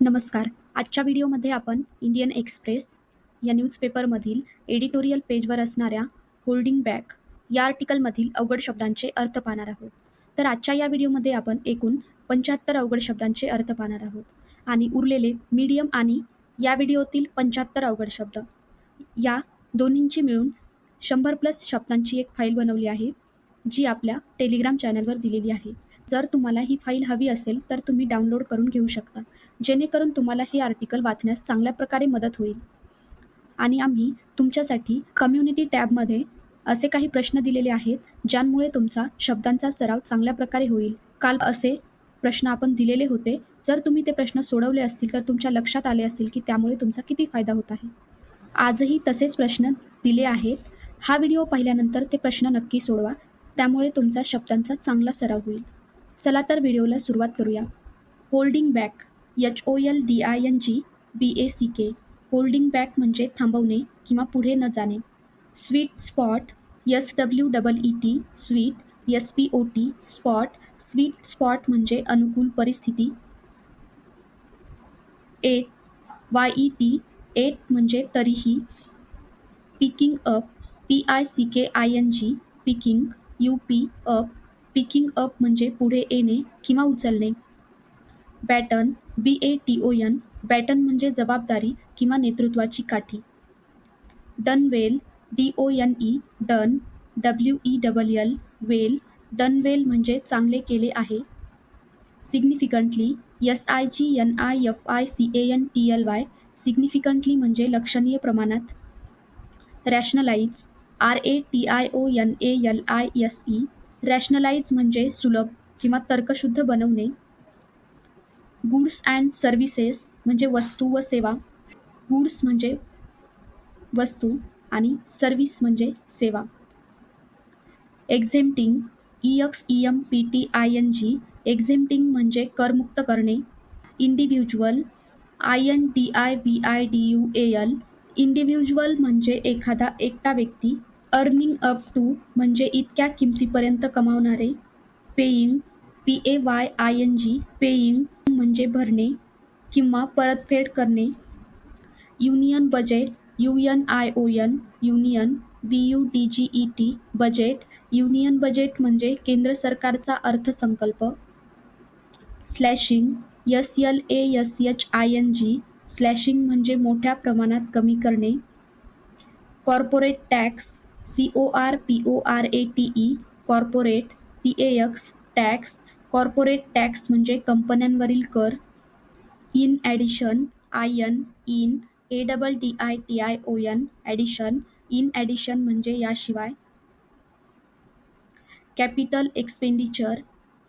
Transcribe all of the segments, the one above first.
नमस्कार. आजच्या व्हिडिओमध्ये आपण इंडियन एक्सप्रेस या न्यूजपेपरमधील एडिटोरियल पेजवर असणाऱ्या होल्डिंग बॅक या आर्टिकलमधील अवघड शब्दांचे अर्थ पाहणार आहोत. तर आजच्या या व्हिडिओमध्ये आपण एकूण पंच्याहत्तर अवघड शब्दांचे अर्थ पाहणार आहोत आणि उरलेले मीडियम आणि या व्हिडिओतील पंच्याहत्तर अवघड शब्द या दोन्हींची मिळून शंभर प्लस शब्दांची एक फाईल बनवली आहे जी आपल्या टेलिग्राम चॅनलवर दिलेली आहे. जर तुम्हाला ही फाईल हवी असेल तर तुम्ही डाउनलोड करून घेऊ शकता. जेणेकरून तुम्हाला हे आर्टिकल वाचण्यास चांगल्या प्रकारे मदत होईल. आणि आम्ही तुमच्यासाठी कम्युनिटी टॅबमध्ये असे काही प्रश्न दिलेले आहेत ज्यांमुळे तुमचा शब्दांचा सराव चांगल्या प्रकारे होईल. काल असे प्रश्न आपण दिलेले होते. जर तुम्ही ते प्रश्न सोडवले असतील तर तुमच्या लक्षात आले असेल की त्यामुळे तुमचा किती फायदा होत आहे. आजही तसेच प्रश्न दिले आहेत. हा व्हिडिओ पाहिल्यानंतर ते प्रश्न नक्की सोडवा. त्यामुळे तुमचा शब्दांचा चांगला सराव होईल. चला तर व्हिडिओला सुरुवात करूया. Holding back H O L D I N G B A C K holding back म्हणजे थांबवणे किंवा पुढे न जाणे. Sweet spot S W double E T sweet S P O T spot sweet spot म्हणजे अनुकूल परिस्थिती. Yet Y E T yet म्हणजे तरीही. Picking up P I C K I N G picking U P up picking up म्हणजे पुढे येणे किंवा उचलणे. Baton B A T O N baton म्हणजे जबाबदारी किंवा नेतृत्वाची काठी. Done well D O N E done W E double L well done well म्हणजे चांगले केले आहे. Significantly S I G N I F I C A N T L Y significantly म्हणजे लक्षणीय प्रमाणात. Rationalise R A T I O N A L I S E rationalise म्हणजे सुलभ किंवा तर्कशुद्ध बनवणे. गुड्स अँड सर्व्हिसेस म्हणजे वस्तू व सेवा. गुड्स म्हणजे वस्तू आणि सर्व्हिस म्हणजे सेवा. Exempting E X E M P T I N G exempting म्हणजे करमुक्त करणे. Individual I N D I V I D U A L individual म्हणजे एखादा एकटा व्यक्ती. अर्निंग अप टू म्हणजे इतक्या किमतीपर्यंत कमावणारे. Paying P A Y I N G paying म्हणजे भरणे किंवा परतफेड करणे. Union budget U N I O N union B U D G E T budget union budget म्हणजे केंद्र सरकारचा अर्थसंकल्प. Slashing S L A S H I N G slashing म्हणजे मोठ्या प्रमाणात कमी करणे. Corporate tax C O R P O R A T E corporate T A X tax corporate tax म्हणजे कंपन्यांवरील कर. In addition I N in A double D I T I O N addition in addition म्हणजे याशिवाय. Capital expenditure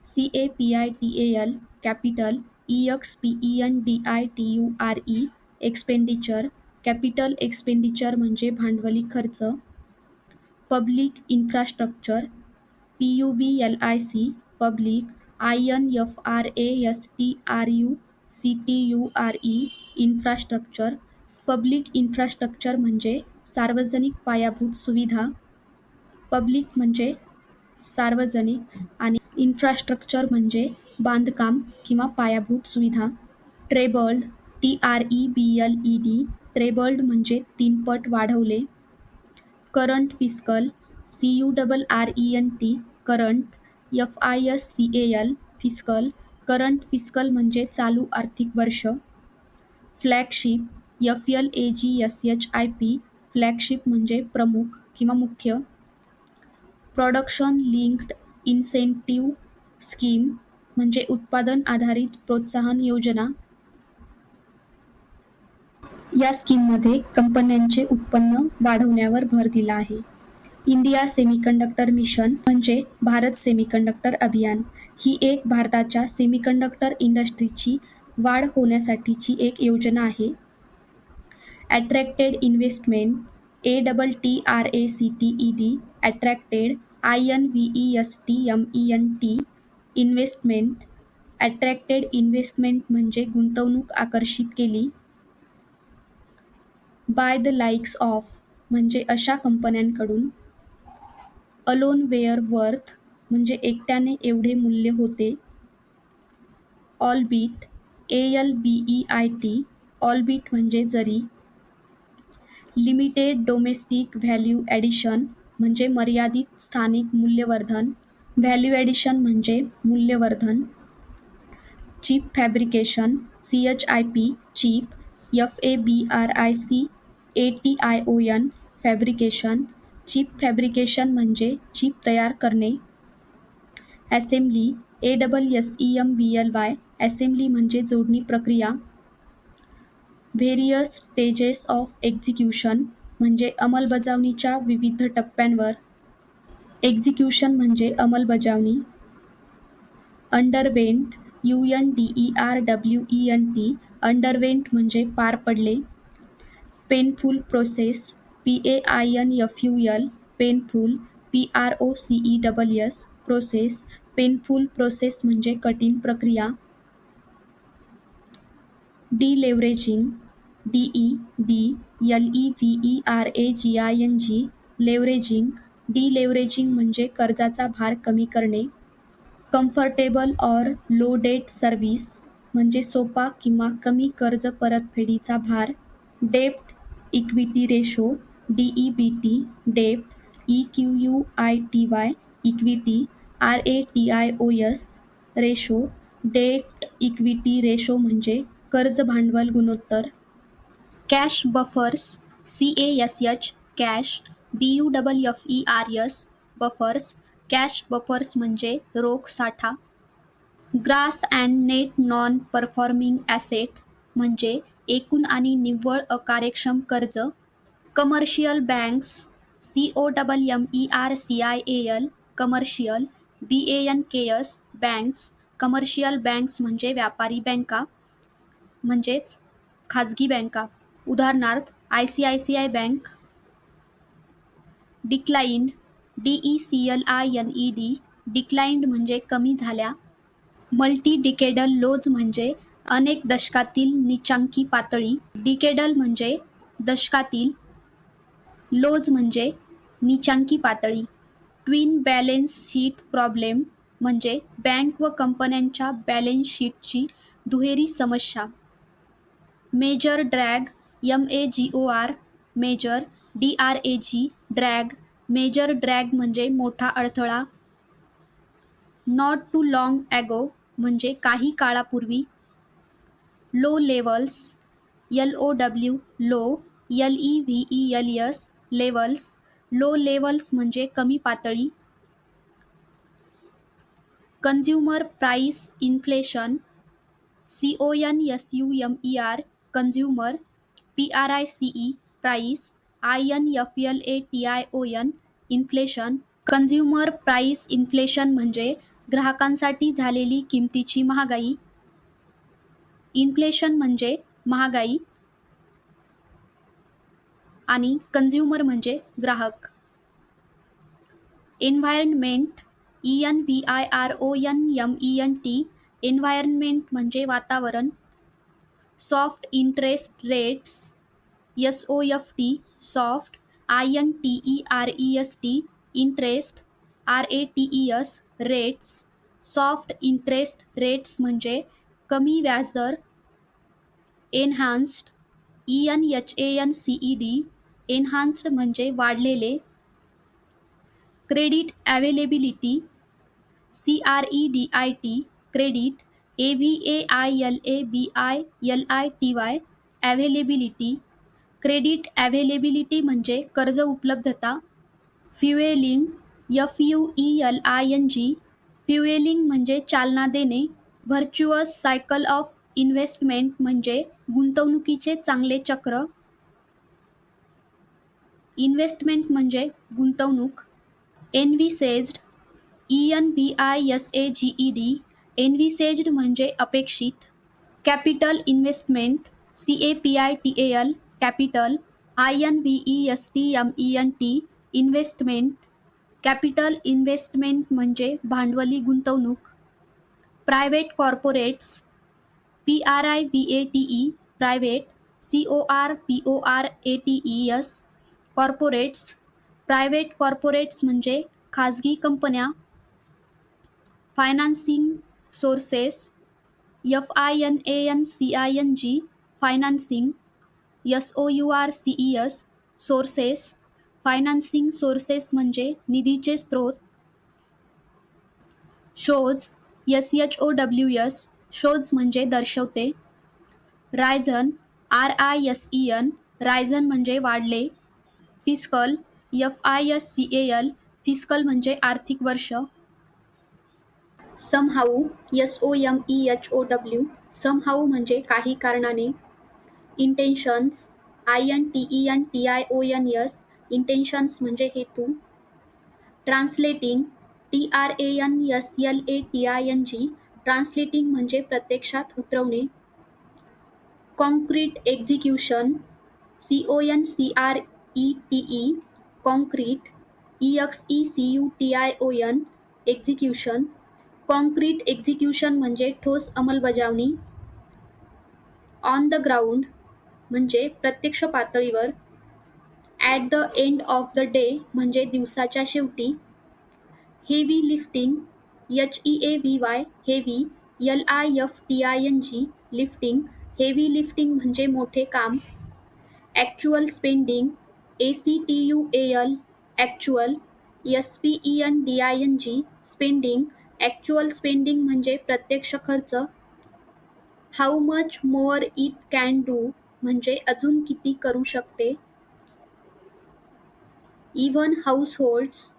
C A P I T A L capital E X P E N D I T U R E expenditure capital expenditure म्हणजे भांडवली खर्च. Public infrastructure P U B L I C public I N F R A S T R U C T U R E infrastructure public infrastructure म्हणजे सार्वजनिक पायाभूत सुविधा. Public म्हणजे सार्वजनिक आणि इन्फ्रास्ट्रक्चर म्हणजे बांधकाम किंवा पायाभूत सुविधा. Trebled T R E B L E D trebled म्हणजे तीनपट वाढवले. Current fiscal C U double R E N T current F I S C A L fiscal current fiscal म्हणजे चालू आर्थिक वर्ष. Flagship F L A G S H I P flagship म्हणजे प्रमुख किंवा मुख्य. प्रॉडक्शन लिंक्ड इन्सेंटिव्ह स्कीम म्हणजे उत्पादन आधारित प्रोत्साहन योजना. या स्कीममध्ये कंपन्यांचे उत्पन्न वाढवण्यावर भर दिला आहे. इंडिया सेमीकंडक्टर मिशन म्हणजे भारत सेमीकंडक्टर अभियान. ही एक भारताच्या सेमीकंडक्टर इंडस्ट्रीची वाढ होण्यासाठीची एक योजना आहे. Attracted investment A double T R A C T E D attracted I N V E S T M E N T investment attracted investment म्हणजे गुंतवणूक आकर्षित केली. बाय द लाईक्स ऑफ म्हणजे अशा कंपन्यांकडून. अलोन वेअर वर्थ म्हणजे एकट्याने एवढे मूल्य होते. Albeit A L B E I T albeit म्हणजे जरी लिमिटेड डोमेस्टिक व्हॅल्यू ॲडिशन म्हणजे मर्यादित स्थानिक मूल्यवर्धन व्हॅल्यू ॲडिशन म्हणजे मूल्यवर्धन chip fabrication C H I P chip F A B R I C A T I O N fabrication chip fabrication म्हणजे चीप तयार करणे. Assembly A double S E M B L Y assembly म्हणजे जोडणी प्रक्रिया. Various stages of execution म्हणजे अंमलबजावणीच्या विविध टप्प्यांवर. एक्झिक्युशन म्हणजे अंमलबजावणी. Underwent U N D E R W E N T underwent म्हणजे पार पडले. Painful process P A I N F U L painful P R O C E double S process painful process म्हणजे कठीण प्रक्रिया. Deleveraging D E D L E V E R A G I N G leveraging deleveraging म्हणजे कर्जाचा भार कमी करणे. Comfortable or low debt service म्हणजे सोपा किंवा कमी कर्ज परतफेडीचा भार. डेप्ट equity ratio D E B T dept E Q U I T Y equity R A T I O S ratio debt equity ratio म्हणजे कर्ज भांडवल गुणोत्तर. Cash buffers C A S H cash B U double F E R S buffers cash buffers म्हणजे रोख साठा. Gross and net non performing asset म्हणजे एकूण आणि निव्वळ अकार्यक्षम कर्ज commercial banks C O double M E R C I A L commercial B A N K S banks commercial banks म्हणजे व्यापारी बँका म्हणजेच खाजगी बँका. उदाहरणार्थ I C I C I bank declined D E C L I N E D declined म्हणजे कमी झाल्या. मल्टी डिकेडल लोज म्हणजे अनेक दशकातील निचांकी पातळी डिकेडल म्हणजे दशकातील लोज म्हणजे निचांकी पातळी. ट्विन बॅलेन्स शीट प्रॉब्लेम म्हणजे बँक व कंपन्यांच्या बॅलेन्स शीटची दुहेरी समस्या. Major drag M A G O R major D R A G drag major drag म्हणजे मोठा अडथळा. नॉट टू लाँग ॲगो म्हणजे काही काळापूर्वी low levels L O W low L E V E L S levels low levels म्हणजे कमी पातळी. Consumer price inflation C O N S U M E R consumer P R I C E price I N F L A T I O N inflation consumer price inflation म्हणजे ग्राहकांसाठी झालेली किमतीची महागाई. Inflation म्हणजे महागाई आणि consumer म्हणजे ग्राहक. Environment E N V I R O N M E N T environment म्हणजे वातावरण. Soft interest rates S O F T soft I N T E R E S T interest R A T E S rates soft interest rates म्हणजे कमी व्याजदर enhanced E N H A N C E D enhanced म्हणजे वाढलेले. Credit availability C R E D I T credit A V A I L A B I L I T Y availability credit availability म्हणजे कर्ज उपलब्धता. Fuelling F U E L I N G fuelling म्हणजे चालना देणे. Virtuous cycle of investment म्हणजे गुंतवणुकीचे चांगले चक्र. इन्व्हेस्टमेंट म्हणजे गुंतवणूक. Envisaged E N V I S A G E D. Envisaged म्हणजे अपेक्षित. Capital investment C A P I T A L capital I N V E S T M E N T investment. Capital investment म्हणजे भांडवली गुंतवणूक. Private corporates P R I V A T E private C O R P O R A T E S corporates private corporates म्हणजे खाजगी कंपन्या financing sources F I N A N C I N G financing S O U R C E S sources financing sources म्हणजे निधीचे स्रोत shows S H O W S shows म्हणजे दर्शवते. Risen R I S E N risen म्हणजे वाढले. Fiscal F I S C A L fiscal म्हणजे आर्थिक वर्ष. Somehow S O M E H O W somehow म्हणजे काही कारणाने. Intentions I N T E N T I O N S intentions म्हणजे हेतू. Translating T R A N S L A T I N G translating म्हणजे प्रत्यक्षात उतरवणे. Concrete execution C O N C R E T E concrete E X E C U T I O N execution concrete execution म्हणजे ठोस अंमलबजावणी. On the ground म्हणजे प्रत्यक्ष पातळीवर. At the end of the day म्हणजे दिवसाच्या शेवटी. Heavy lifting H E A V Y heavy L I F T I N G lifting heavy lifting म्हणजे मोठे काम. Actual spending A C T U A L actual S P E N D I N G spending actual spending म्हणजे प्रत्यक्ष खर्च. How much more it can do म्हणजे अजून किती करू शकते. Even households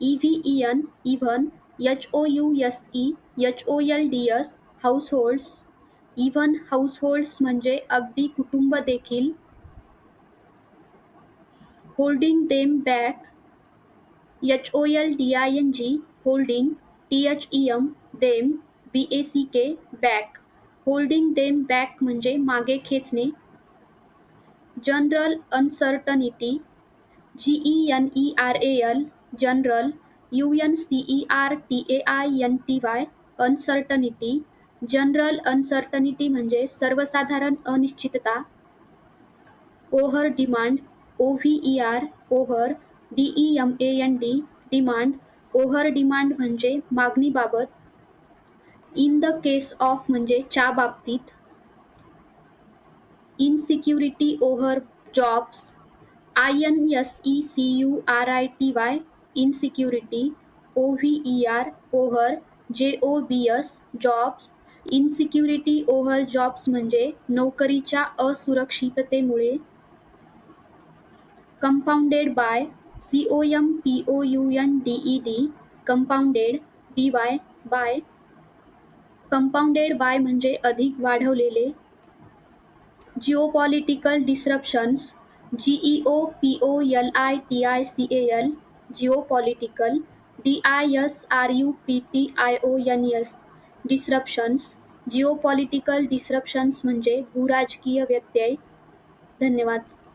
E V E N even H O U S E H O L D S households even households म्हणजे अगदी कुटुंब देखील. Holding them back H O L D I N G holding T H E M them B A C K back holding them back म्हणजे मागे खेचणे. General uncertainty G E N E R A L general U N C E R T A I N T Y uncertainty general uncertainty म्हणजे सर्वसाधारण अनिश्चितता over demand O V E R over D E M A N D demand over demand म्हणजे मागणीबाबत in the case of म्हणजे च्या बाबतीत insecurity over jobs I N S E C U R I T Y insecurity O V E R over J O B S jobs insecurity over jobs म्हणजे नोकरीच्या असुरक्षिततेमुळे. Compounded by C O M P O U N D E D compounded B Y by compounded by म्हणजे अधिक वाढवलेले. Geopolitical disruptions G E O P O L I T I C A L geopolitical D I S R U P T I O N S disruptions geopolitical disruptions म्हणजे भूराजकीय व्यत्यय. धन्यवाद.